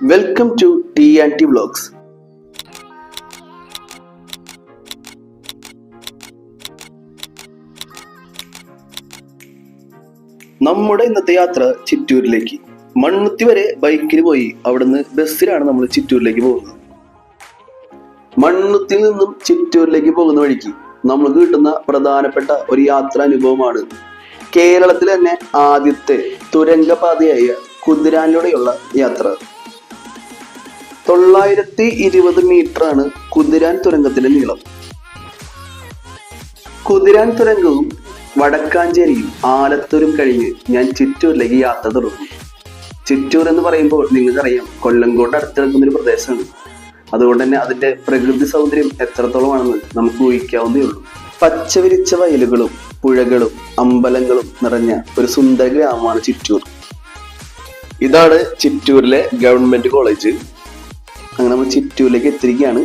Welcome to T and T vlogs നമ്മുടെ ഇന്നത്തെ യാത്ര ചിറ്റൂരിലേക്ക്. മണ്ണുത്തി വരെ ബൈക്കിൽ പോയി. അവിടുന്ന് ബസ്സിലാണ് നമ്മൾ ചിറ്റൂരിലേക്ക് പോകുന്നത്. മണ്ണുത്തിൽ നിന്നും ചിറ്റൂരിലേക്ക് പോകുന്ന വഴിക്ക് നമ്മൾക്ക് കിട്ടുന്ന പ്രധാനപ്പെട്ട ഒരു യാത്രാനുഭവമാണ് കേരളത്തിലെ തന്നെ ആദ്യത്തെ തുരങ്കപാതയായ കുതിരാനിലൂടെയുള്ള യാത്ര. തൊള്ളായിരത്തി ഇരുപത് മീറ്റർ ആണ് കുതിരാൻ തുരങ്കത്തിന്റെ നീളം. കുതിരാൻ തുരങ്കവും വടക്കാഞ്ചേരിയും ആലത്തൂരും കഴിഞ്ഞ് ഞാൻ ചിറ്റൂരിലേക്ക് യാത്ര തുടർന്നു ചിറ്റൂർ എന്ന് പറയുമ്പോൾ നിങ്ങൾക്കറിയാം കൊല്ലങ്കോട് അടുത്ത് കിടക്കുന്ന ഒരു പ്രദേശമാണ്. അതുകൊണ്ട് തന്നെ അതിന്റെ പ്രകൃതി സൗന്ദര്യം എത്രത്തോളമാണെന്ന് നമുക്ക് ഊഹിക്കാവുന്നേ ഉള്ളൂ. പച്ചവിരിച്ച വയലുകളും പുഴകളും അമ്പലങ്ങളും നിറഞ്ഞ ഒരു സുന്ദര ഗ്രാമമാണ് ചിറ്റൂർ. ഇതാണ് ചിറ്റൂരിലെ ഗവൺമെന്റ് കോളേജ്. അങ്ങനെ നമ്മൾ ചിറ്റൂരിലേക്ക് എത്തിയിരിക്കുകയാണ്.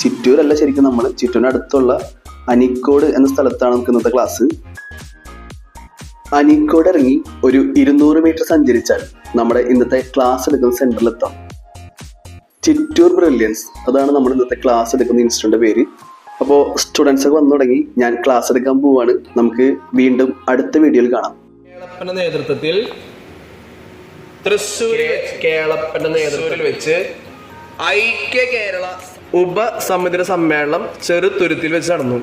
ചിറ്റൂരല്ല ശരിക്കും നമ്മൾ ചിറ്റൂരിന് അടുത്തുള്ള അനിക്കോട് എന്ന സ്ഥലത്താണ് നമുക്ക് ഇന്നത്തെ ക്ലാസ് അനിക്കോട് ഇറങ്ങി ഒരു ഇരുന്നൂറ് മീറ്റർ സഞ്ചരിച്ചാൽ നമ്മുടെ ഇന്നത്തെ ക്ലാസ് എടുക്കുന്ന സെന്ററിൽ എത്താം. ചിറ്റൂർ ബ്രില്യൻസ് അതാണ് നമ്മൾ ഇന്നത്തെ ക്ലാസ് എടുക്കുന്ന ഇൻസ്റ്റിറ്റ്യൂട്ടിന്റെ പേര്. അപ്പോൾ സ്റ്റുഡൻസ് ഒക്കെ വന്നു തുടങ്ങി ഞാൻ ക്ലാസ് എടുക്കാൻ പോവാണ്. നമുക്ക് വീണ്ടും അടുത്ത വീഡിയോയിൽ കാണാം. കേളപ്പന്റെ നേതൃത്വത്തിൽ തൃശ്ശൂര് കേളപ്പന്റെ നേതൃത്വത്തിൽ. വെച്ച് ഐക്യ കേരള ഉപസമുദ്ര സമ്മേളനം ചെറുതുരുത്തിൽ വെച്ച് നടന്നു.